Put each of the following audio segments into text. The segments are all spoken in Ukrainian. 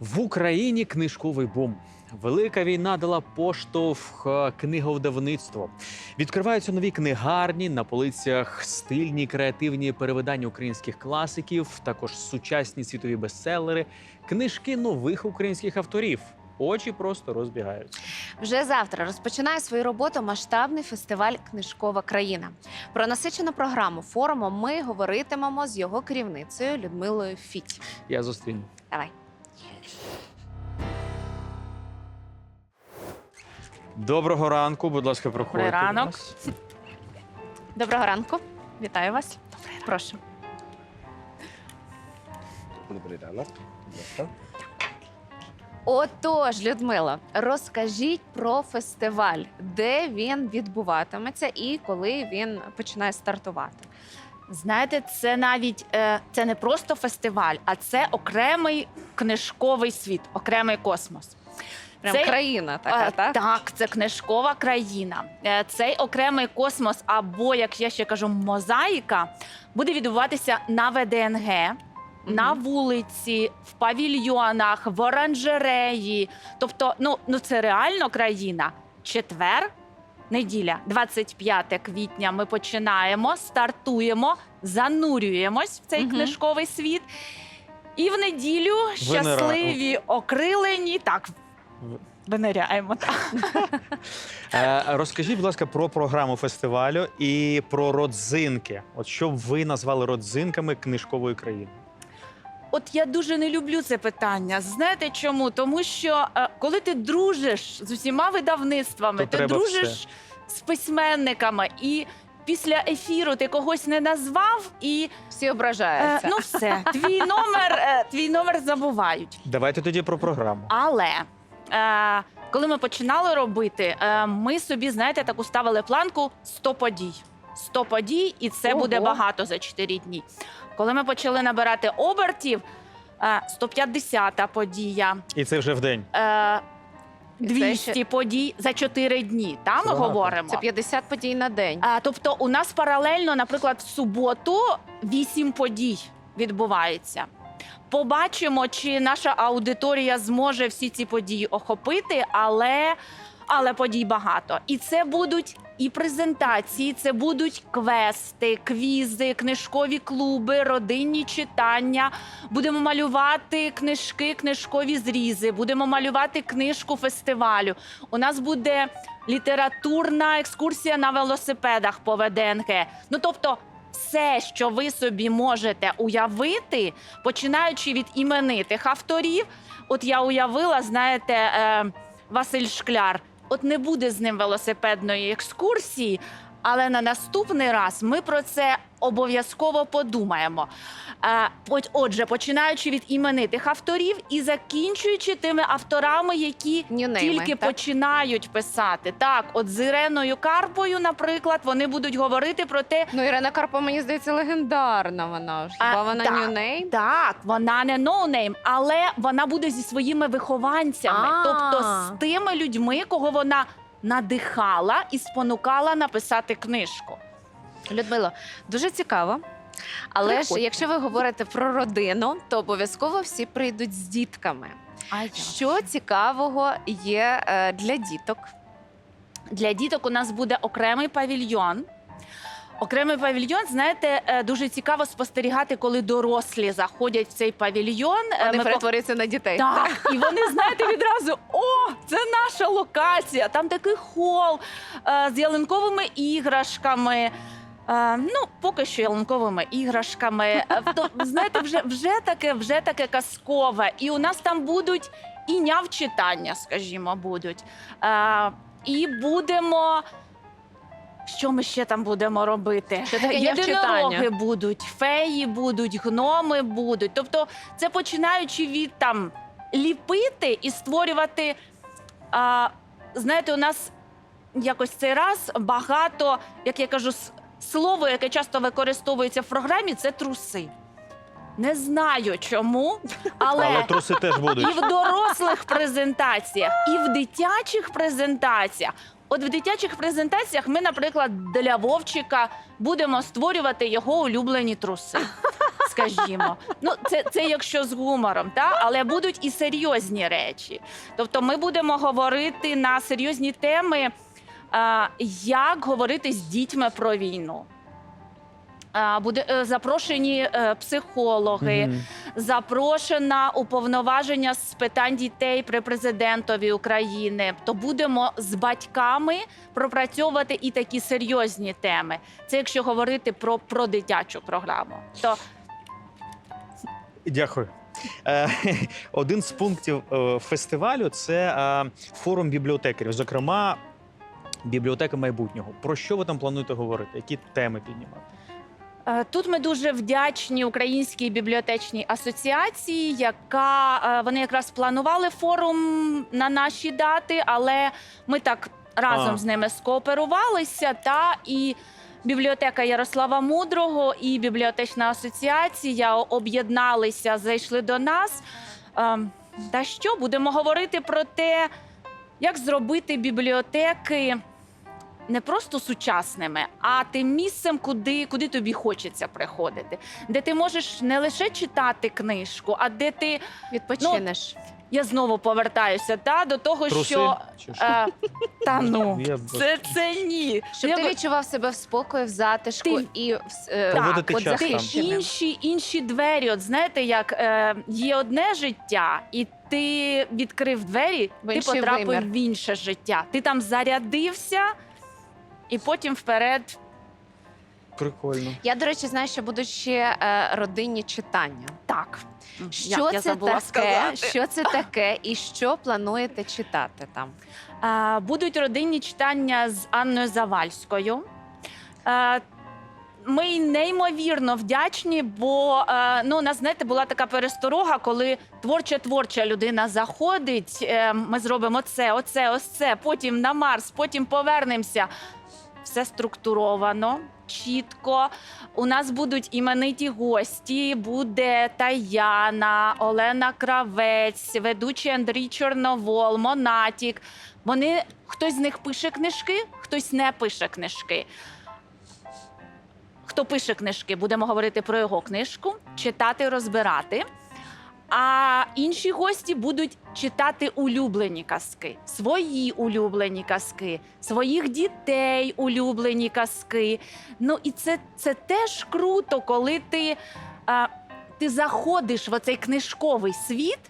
В Україні книжковий бум. Велика війна дала поштовх е, книговдавництву. Відкриваються нові книгарні на полицях стильні креативні перевидання українських класиків, також сучасні світові бестселери, книжки нових українських авторів. Очі просто розбігаються. Вже завтра розпочинає свою роботу масштабний фестиваль Книжкова країна. Про насичену програму форуму ми говоритимемо з його керівницею Людмилою Фіць. Я зустріну. Давай. Доброго ранку, будь ласка, проходьте. до ранок. нас. Доброго ранку. Вітаю вас. Прошу. Добрий ранок. Будь ласка. Отож, Людмила, розкажіть про фестиваль, де він відбуватиметься і коли він починає стартувати. Знаєте, це навіть е, це не просто фестиваль, а це окремий книжковий світ, окремий космос. Прям Це- країна така, Е, так? Так, це книжкова країна. Е, Цей окремий космос, або як я ще кажу, мозаїка, буде відбуватися на ВДНГ. На вулиці, в павільйонах, в оранжереї. Тобто, ну, ну це реально країна. Четвер, неділя, 25 квітня. Ми починаємо, стартуємо, занурюємось в цей Мгм. книжковий світ. І в неділю щасливі, окрилені. Так, виниряємо. Так. Е, розкажіть, будь ласка, про програму фестивалю і про родзинки. От що б ви назвали родзинками книжкової країни? От я дуже не люблю це питання. Знаєте чому? Тому що е, коли ти дружиш з усіма видавництвами, То ти треба дружиш все. з письменниками, і після ефіру ти когось не назвав, і Всі е, ображаються. ну все, твій номер, е, твій номер забувають. Давайте тоді про програму. Але коли ми починали робити, е, ми собі, знаєте, таку ставили планку 100 подій. 100 подій, і це Ого. буде багато за 4 дні. Коли ми почали набирати обертів, е, 150 подія, І це вже в день. е, це 200 ще- подій за 4 дні. Там ми говоримо. Це 50 подій на день. А, тобто, у нас паралельно, наприклад, в суботу вісім подій відбувається. Побачимо, чи наша аудиторія зможе всі ці події охопити, але, але подій багато. І це будуть і презентації, це будуть квести, квізи, книжкові клуби, родинні читання. Будемо малювати книжки, книжкові зрізи, будемо малювати книжку фестивалю. У нас буде літературна екскурсія на велосипедах по ВДНГ. Ну тобто. Все, що ви собі можете уявити, починаючи від іменитих авторів. От я уявила, знаєте, е, Василь Шкляр. От не буде з ним велосипедної екскурсії, але на наступний раз ми про це обов'язково подумаємо. Е, от, отже, починаючи від іменитих авторів і закінчуючи тими авторами, які Нюнейми, тільки так? починають писати. Так, от з Іреною Карпою, наприклад, вони будуть говорити про те, Ну, Ірина Карпа, мені здається, легендарна вона. ж. Хіба вона так. нюнейм? Так, вона не ноунейм, але вона буде зі своїми вихованцями, А. тобто з тими людьми, кого вона надихала і спонукала написати книжку. Людмило, дуже цікаво. Але ж якщо ви говорите про родину, то обов'язково всі прийдуть з дітками. А Що цікавого є е, для діток? Для діток у нас буде окремий павільйон. Окремий павільйон, знаєте, е, дуже цікаво спостерігати, коли дорослі заходять в цей павільйон. Е, Вони ми перетворюються на дітей. Так, і вони знаєте відразу: о, це наша локація. Там такий хол е, з ялинковими іграшками. Ну, поки що ялинковими іграшками. То, знаєте, вже, вже таке, вже таке казкове. І у нас там будуть і нявчитання, скажімо, будуть. І будемо. Що ми ще там будемо робити? Що таке Єдинороги будуть, феї будуть, гноми будуть. Тобто, це починаючи від там ліпити і створювати. А, знаєте, у нас якось цей раз багато, як я кажу, с- слово, яке часто використовується в програмі, це труси. Не знаю чому, але, Але труси теж і будуть. в дорослих презентаціях, і в дитячих презентаціях. От в дитячих презентаціях ми, наприклад, для Вовчика будемо створювати його улюблені труси. скажімо. Ну, це, це якщо з гумором, та? але будуть і серйозні речі. Тобто, ми будемо говорити на серйозні теми, а, як говорити з дітьми про війну. А, Буде е, запрошені е, психологи, Мгм. Запрошена уповноваження з питань дітей при президентові України. То будемо з батьками пропрацьовувати і такі серйозні теми. Це якщо говорити про, про дитячу програму. То Дякую. Е, Один з пунктів е, фестивалю це е, форум бібліотекарів, зокрема, бібліотека майбутнього. Про що ви там плануєте говорити? Які теми піднімати? Е, Тут ми дуже вдячні Українській бібліотечній асоціації, яка е, вони якраз планували форум на наші дати, але ми так разом А. з ними скооперувалися. Та і бібліотека Ярослава Мудрого і бібліотечна асоціація об'єдналися, зайшли до нас. Е, Та що будемо говорити про те, як зробити бібліотеки не просто сучасними, а тим місцем, куди, куди тобі хочеться приходити, де ти можеш не лише читати книжку, а де ти Відпочинеш. я знову повертаюся та до того, Труси? що е, та ну це, це ні. Щоб Я ти би- відчував себе в спокої, в затишку Ти- і в е, от час інші, інші двері. От знаєте, як е, є одне життя, і ти відкрив двері, В ти потрапив вимір. в інше життя. Ти там зарядився, і потім вперед. Прикольно. Я, до речі, знаю, що будуть ще е, родинні читання. Так. Що Як я це забула таке? сказати. Що це таке, і що плануєте читати там? А, Будуть родинні читання з Анною Завальською. А, Ми неймовірно вдячні, бо е, ну, у нас, знаєте, була така пересторога, коли творча творча людина заходить. е, Ми зробимо це, оце, ось це, потім на Марс, потім повернемося. Все структуровано, чітко. У нас будуть імениті гості. Буде Таяна, Олена Кравець, ведучий Андрій Чорновол, Монатік. Вони хтось з них пише книжки, хтось не пише книжки. Хто пише книжки, будемо говорити про його книжку, читати, розбирати. А інші гості будуть читати улюблені казки, свої улюблені казки, своїх дітей улюблені казки. Ну і це, це теж круто, коли ти, а, ти заходиш в оцей книжковий світ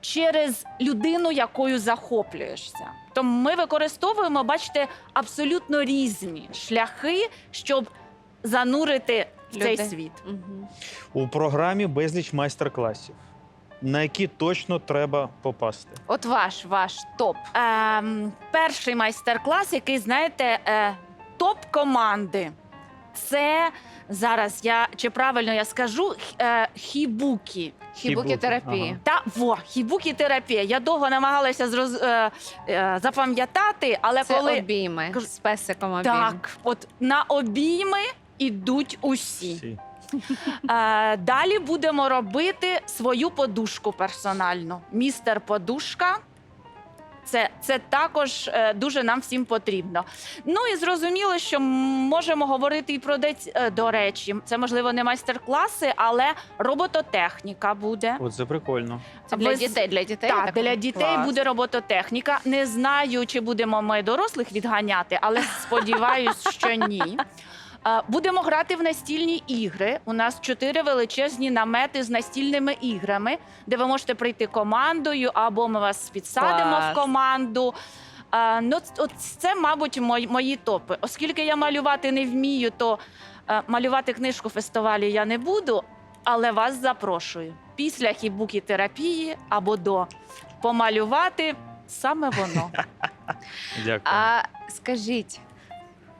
через людину, якою захоплюєшся. Тому ми використовуємо, бачите, абсолютно різні шляхи, щоб занурити в цей Людей. світ. Угу. У програмі безліч майстер-класів, на які точно треба попасти. От ваш, ваш топ. Ем, перший майстер-клас, який знаєте, е, топ команди. Це зараз я чи правильно я скажу е, хібукі. Хібукітерапії. Та во хібукі терапія. Я довго намагалася зроз, е, е, запам'ятати, але Це коли обійми з песиком обійми. так, от на обійми ідуть усі. Е, далі будемо робити свою подушку персональну. Містер подушка. Це, це також е, дуже нам всім потрібно. Ну і зрозуміло, що можемо говорити і про дець, е, до речі. Це можливо не майстер-класи, але робототехніка буде. От це прикольно. Це для Ви з- дітей, для дітей. я Так, так для дітей Клас. буде робототехніка. Не знаю, чи будемо ми дорослих відганяти, але сподіваюсь, що ні. Будемо грати в настільні ігри. У нас чотири величезні намети з настільними іграми, де ви можете прийти командою, або ми вас підсадимо Клас. в команду. Е, Ну, от це, мабуть, мої, мої топи. Оскільки я малювати не вмію, то е, малювати книжку фестивалі я не буду, але вас запрошую після хібукі терапії або до помалювати саме воно. Дякую. А скажіть,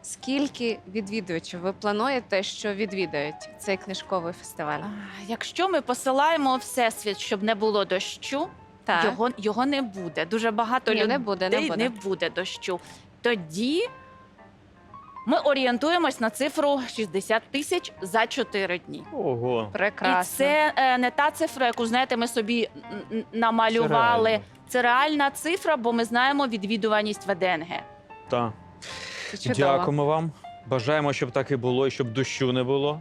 скільки відвідувачів ви плануєте, що відвідають цей книжковий фестиваль? Якщо ми посилаємо всесвіт, щоб не було дощу, Так. його, його не буде. Дуже багато Ні, людей не буде, не буде. не буде дощу. Тоді ми орієнтуємось на цифру 60 тисяч за 4 дні. Ого. Прекрасно. І це е, не та цифра, яку знаєте, ми собі намалювали. реально. Це реальна цифра, бо ми знаємо відвідуваність ВДНГ. Так. Чудово. Дякуємо вам. Бажаємо, щоб так і було, і щоб дощу не було.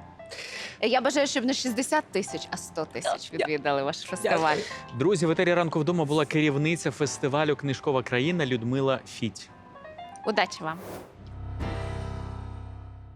Я бажаю, щоб не 60 тисяч, а 100 тисяч відвідали ваш фестиваль. Друзі, в етері ранку вдома була керівниця фестивалю Книжкова країна Людмила Фіть. Удачі вам!